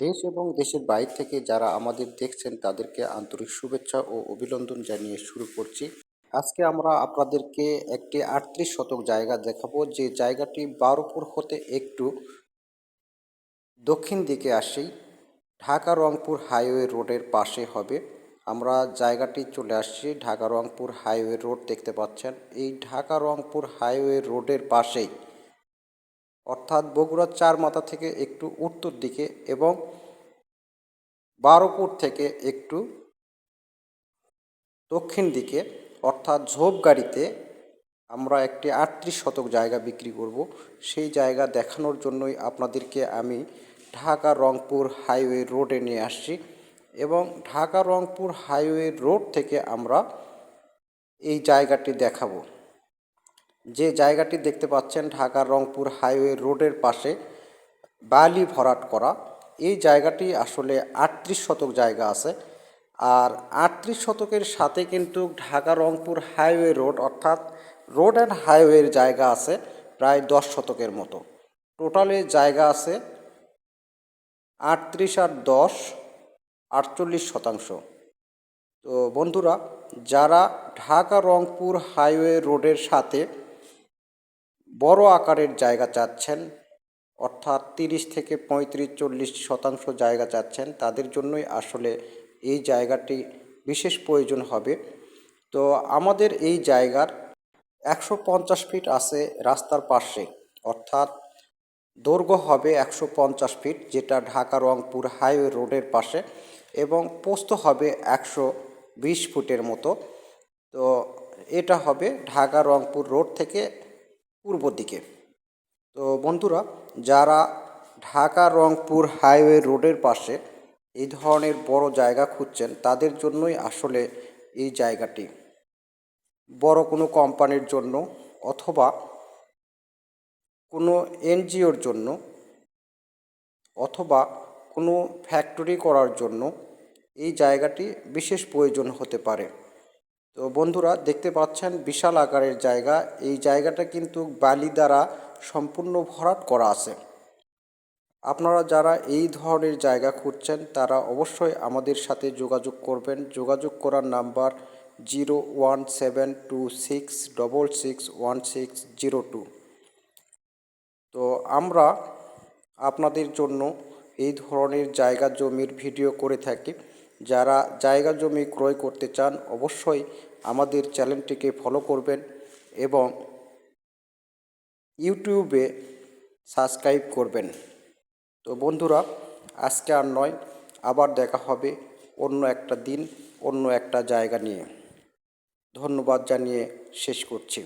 দেশ এবং দেশের বাইরে থেকে যারা আমাদের দেখছেন, তাদেরকে আন্তরিক শুভেচ্ছা ও অভিনন্দন জানিয়ে শুরু করছি। আজকে আমরা আপনাদেরকে একটি আটত্রিশ শতক জায়গা দেখাবো। যে জায়গাটি বারোপুর হতে একটু দক্ষিণ দিকে আসি ঢাকা রংপুর হাইওয়ে রোডের পাশে হবে। আমরা জায়গাটি চলে আসছি ঢাকা রংপুর হাইওয়ে রোড দেখতে পাচ্ছেন। এই ঢাকা রংপুর হাইওয়ে রোডের পাশেই অর্থাৎ বগুড়ার চার মাথা থেকে একটু উত্তর দিকে এবং বারোপুর থেকে একটু দক্ষিণ দিকে, অর্থাৎ ঝোপ গাড়িতে আমরা একটি আটত্রিশ শতক জায়গা বিক্রি করব। সেই জায়গা দেখানোর জন্যই আপনাদেরকে আমি ঢাকা রংপুর হাইওয়ে রোডে নিয়ে আসছি এবং ঢাকা রংপুর হাইওয়ে রোড থেকে আমরা এই জায়গাটি দেখাবো। যে জায়গাটি দেখতে পাচ্ছেন ঢাকা রংপুর হাইওয়ে রোডের পাশে বালি ভরাট করা। এই জায়গাটি আসলে আটত্রিশ শতক জায়গা আছে। আর আটত্রিশ শতকের সাথে কিন্তু ঢাকা রংপুর হাইওয়ে রোড অর্থাৎ রোড অ্যান্ড হাইওয়ের জায়গা আছে প্রায় দশ শতকের মতো। টোটালে জায়গা আছে আটত্রিশ আর দশ আটচল্লিশ শতাংশ। তো বন্ধুরা, যারা ঢাকা রংপুর হাইওয়ে রোডের সাথে বড় আকারের জায়গা চাচ্ছেন, অর্থাৎ তিরিশ থেকে পঁয়ত্রিশ, চল্লিশ শতাংশ জায়গা চাচ্ছেন, তাদের জন্যই আসলে এই জায়গাটি বিশেষ প্রয়োজন হবে। তো আমাদের এই জায়গার একশো পঞ্চাশ ফিট আছে রাস্তার পাশে, অর্থাৎ দৈর্ঘ্য হবে একশো পঞ্চাশ ফিট, যেটা ঢাকা রংপুর হাইওয়ে রোডের পাশে, এবং পোস্ত হবে একশো বিশ ফুটের মতো। তো এটা হবে ঢাকা রংপুর রোড থেকে পূর্ব দিকে তো বন্ধুরা, যারা ঢাকা রংপুর হাইওয়ে রোডের পাশে এই ধরনের বড় জায়গা খুঁজছেন, তাদের জন্যই আসলে এই জায়গাটি। বড় কোনো কোম্পানির জন্য অথবা কোনো এনজিওর জন্য অথবা কোনো ফ্যাক্টরি করার জন্য এই জায়গাটি বিশেষ প্রয়োজন হতে পারে। তো বন্ধুরা, দেখতে পাচ্ছেন বিশাল আকারের জায়গা। এই জায়গাটা কিন্তু বালি দ্বারা সম্পূর্ণ ভরাট করা আছে। আপনারা যারা এই ধরনের জায়গা খুঁজছেন, তারা অবশ্যই আমাদের সাথে যোগাযোগ করবেন। যোগাযোগ করার number zero one seven two six double six one six zero two. তো আমরা আপনাদের জন্য এই ধরনের জায়গা জমির ভিডিও করে থাকি। যারা জায়গা জমি ক্রয় করতে চান, অবশ্যই আমাদের চ্যানেলটিকে ফলো করবেন এবং ইউটিউবে সাবস্ক্রাইব করবেন। তো বন্ধুরা, আজকে আর নয়, আবার দেখা হবে অন্য একটা দিন, অন্য একটা জায়গা নিয়ে। ধন্যবাদ জানিয়ে শেষ করছি।